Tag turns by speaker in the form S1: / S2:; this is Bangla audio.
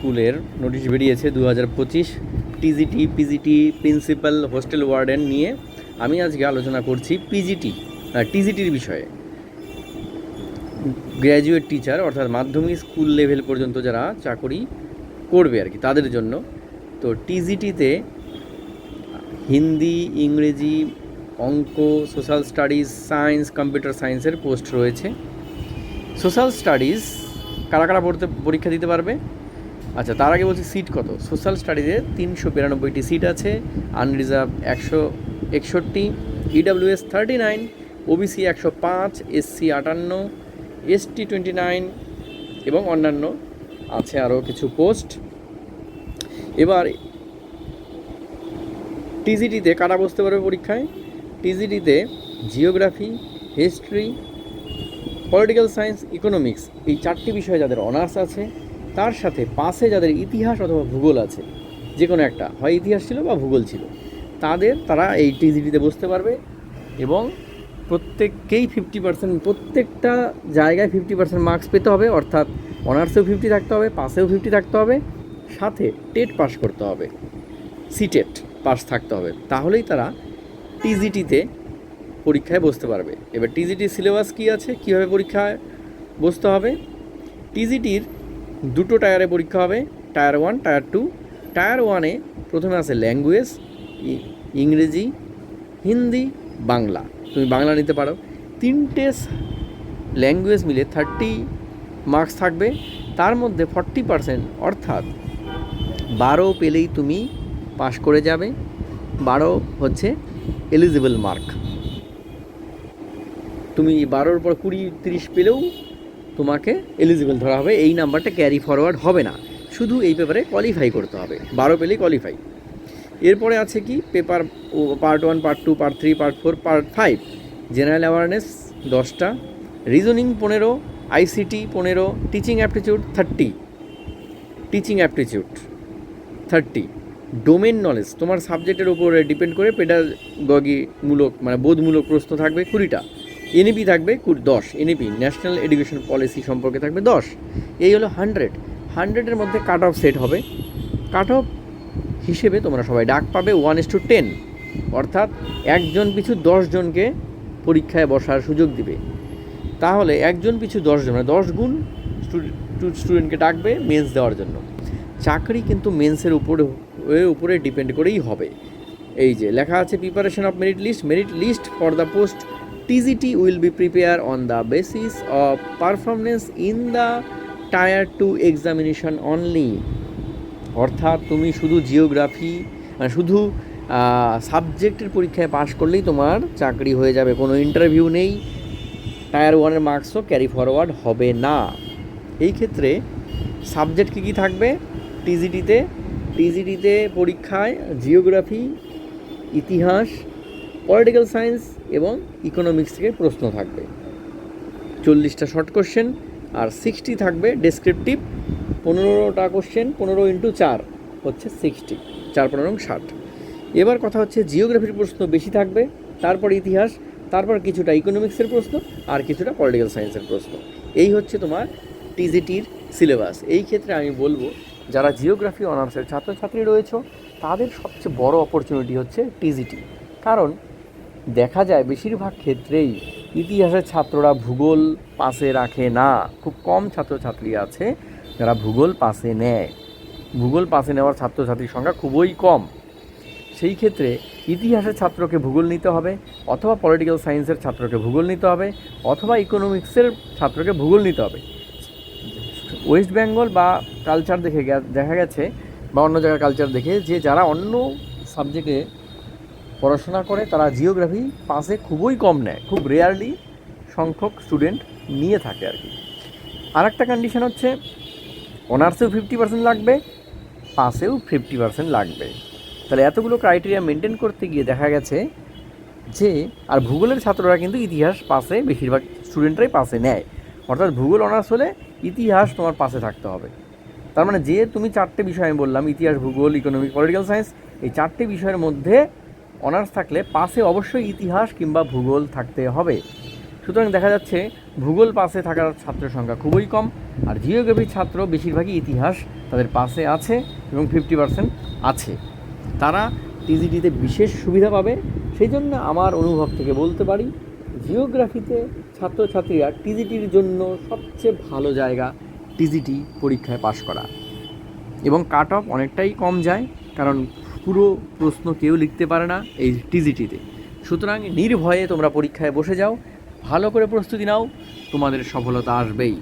S1: স্কুলের নোটিশ বেরিয়েছে দু হাজার পঁচিশ TGT, PGT, principal, hostel warden নিয়ে। আমি আজকে আলোচনা করছি পিজিটি টিজিটির বিষয়ে। গ্র্যাজুয়েট টিচার, অর্থাৎ মাধ্যমিক স্কুল লেভেল পর্যন্ত যারা চাকরি করবে আর কি, তাদের জন্য। তো টিজিটিতে হিন্দি, ইংরেজি, অঙ্ক, সোশ্যাল স্টাডিজ, সায়েন্স, কম্পিউটার সায়েন্সের পোস্ট রয়েছে। সোশ্যাল স্টাডিজ কারা কারা পড়তে, পরীক্ষা দিতে পারবে? আচ্ছা তার আগে বলছি সিট কত? সোশ্যাল স্টাডিজে তিনশো বিরানব্বইটি সিট আছে আনরিজার্ভ একশো একষট্টি ইডাব্লিউএস থার্টি নাইন ওবিসি একশো পাঁচ এসসি আটান্ন এসটি টোয়েন্টি নাইন এবং অন্যান্য আছে আরও কিছু পোস্ট এবার টিজিটিতে কারা বসতে পারবে পরীক্ষায়? টিজিটিতে geography history political science economics এই চারটি বিষয়ে যাদের অনার্স আছে তার সাথে পাশে যাদের ইতিহাস অথবা ভূগোল আছে, যে কোনো একটা, হয় ইতিহাস ছিল বা ভূগোল ছিল, তাদের তারা এই টিজিটিতে বসতে পারবে এবং প্রত্যেককেই ফিফটি পার্সেন্ট প্রত্যেকটা জায়গায় ফিফটি পার্সেন্ট মার্কস পেতে হবে, অর্থাৎ অনার্সেও ফিফটি থাকতে হবে পাসেও ফিফটি থাকতে হবে, সাথে টেট পাস করতে হবে সিটেট পাস থাকতে হবে, তাহলেই তারা টিজিটিতে পরীক্ষায় বসতে পারবে। এবার টিজিটির সিলেবাস কী আছে? কীভাবে পরীক্ষায় বসতে হবে? টিজিটির দুটো টায়ারে পরীক্ষা হবে, tier one tier two tier ওয়ানে প্রথমে আছে ল্যাঙ্গুয়েজ ইংরেজি, হিন্দি, বাংলা। তুমি বাংলা নিতে পারো। তিনটে ল্যাঙ্গুয়েজ মিলে থার্টি মার্কস থাকবে। তার মধ্যে ফর্টি পার্সেন্ট অর্থাৎ বারো পেলেই তুমি পাশ করে যাবে। বারো হচ্ছে এলিজিবল মার্ক তুমি বারোর পর কুড়ি, তিরিশ পেলেও তোমাকে এলিজিবল ধরা হবে। এই নাম্বারটা ক্যারি ফরওয়ার্ড হবে না। শুধু এই পেপারে কোয়ালিফাই করতে হবে। বারো পেলেই কোয়ালিফাই এরপরে আছে কি? Paper part one part two part three part four part five general awareness দশটা। রিজনিং পনেরো। আইসিটি পনেরো। Teaching aptitude thirty teaching aptitude thirty domain knowledge তোমার সাবজেক্টের উপরে ডিপেন্ড করে পেডাগগিমূলক মানে বোধমূলক প্রশ্ন থাকবে কুড়িটা। এনইপি থাকবে কুড়ি দশ এনইপি ন্যাশনাল এডুকেশন পলিসি সম্পর্কে থাকবে দশ। এই হলো হান্ড্রেড হান্ড্রেডের মধ্যে কাট অফ সেট হবে। কাট অফ হিসেবে তোমরা সবাই ডাক পাবে ওয়ান ইস টু টেন অর্থাৎ একজন পিছু দশজনকে পরীক্ষায় বসার সুযোগ দিবে। তাহলে একজন পিছু দশজন মানে দশ গুণ স্টুডেন্টকে ডাকবে মেন্স দেওয়ার জন্য। চাকরি কিন্তু মেন্সের উপরে উপরে ডিপেন্ড করেই হবে। এই যে লেখা আছে preparation of merit list merit list for the post TGT will be prepare on the basis of performance in the tier two examination only অর্থাৎ তুমি শুধু জিওগ্রাফি শুধু সাবজেক্টের পরীক্ষায় পাশ করলেই তোমার চাকরি হয়ে যাবে। কোনো ইন্টারভিউ নেই। টায়ার ওয়ানের মার্কসও ক্যারি ফরওয়ার্ড হবে না। এই ক্ষেত্রে সাবজেক্ট কী কী থাকবে? টিজিটিতে টিজিটিতে পরীক্ষায় জিওগ্রাফি ইতিহাস পলিটিক্যাল সায়েন্স এবং ইকোনমিক্স থেকে প্রশ্ন থাকবে। চল্লিশটা শর্ট কোশ্চেন আর সিক্সটি থাকবে ডেসক্রিপটিভ পনেরোটা কোশ্চেন, পনেরো ইন্টু চার হচ্ছে সিক্সটি, চার, পনেরো ষাট। এবার কথা হচ্ছে জিওগ্রাফির প্রশ্ন বেশি থাকবে, তারপর ইতিহাস, তারপর কিছুটা ইকোনমিক্সের প্রশ্ন আর কিছুটা পলিটিক্যাল সায়েন্সের প্রশ্ন। এই হচ্ছে তোমার টিজিটির সিলেবাস এই ক্ষেত্রে আমি বলব, যারা জিওগ্রাফি অনার্সের ছাত্রছাত্রী রয়েছে, তাদের সবচেয়ে বড় অপরচুনিটি হচ্ছে টিজিটি কারণ দেখা যায় বেশিরভাগ ক্ষেত্রেই ইতিহাসের ছাত্ররা ভূগোল পাশে রাখে না। খুব কম ছাত্রছাত্রী আছে যারা ভূগোল পাশে নেয়। ভূগোল পাশে নেওয়ার ছাত্রছাত্রীর সংখ্যা খুবই কম। সেই ক্ষেত্রে ইতিহাসের ছাত্রকে ভূগোল নিতে হবে, অথবা পলিটিক্যাল সায়েন্সের ছাত্রকে ভূগোল নিতে হবে, অথবা ইকোনমিক্সের ছাত্রকে ভূগোল নিতে হবে। ওয়েস্ট বেঙ্গল বা কালচার দেখে দেখা গেছে, বা অন্য জায়গার কালচার দেখে যে যারা অন্য সাবজেক্টে পড়াশোনা করে তারা জিওগ্রাফি পাশে খুবই কম নেয়, খুব রেয়ারলি সংখ্যক স্টুডেন্ট নিয়ে থাকে আর কি। আর একটা কন্ডিশন হচ্ছে, অনার্সেও ফিফটি পার্সেন্ট লাগবে পাসেও ফিফটি পার্সেন্ট লাগবে। তাহলে এতগুলো ক্রাইটেরিয়া মেনটেন করতে গিয়ে দেখা গেছে যে, আর ভূগোলের ছাত্ররা কিন্তু ইতিহাস পাশে বেশিরভাগ স্টুডেন্টরাই পাশে নেয়। অর্থাৎ ভূগোল অনার্স হলে ইতিহাস তোমার পাশে থাকতে হবে। তার মানে যে তুমি চারটে বিষয় আমি বললাম, ইতিহাস, ভূগোল ইকোনমিক পলিটিক্যাল সায়েন্স এই চারটে বিষয়ের মধ্যে অনার্স থাকলে পাশে অবশ্যই ইতিহাস কিংবা ভূগোল থাকতে হবে। সুতরাং দেখা যাচ্ছে, ভূগোল পাশে থাকার ছাত্রের সংখ্যা খুবই কম, আর জিওগ্রাফির ছাত্র বেশিরভাগই ইতিহাস তাদের পাশে আছে এবং ফিফটি পার্সেন্ট আছে। তারা টিজিটিতে বিশেষ সুবিধা পাবে। সেই জন্য আমার অনুভব থেকে বলতে পারি, জিওগ্রাফিতে ছাত্রছাত্রীরা টিজিটির জন্য সবচেয়ে ভালো জায়গা টিজিটি পরীক্ষায় পাশ করা। এবং কাট অফ অনেকটাই কম যায়, কারণ পুরো প্রশ্ন কেউ লিখতে পারে না এই টিজিটিতে। সুতরাং নির্ভয়ে তোমরা পরীক্ষায় বসে যাও, ভালো করে প্রস্তুতি নাও, তোমাদের সফলতা আসবেই।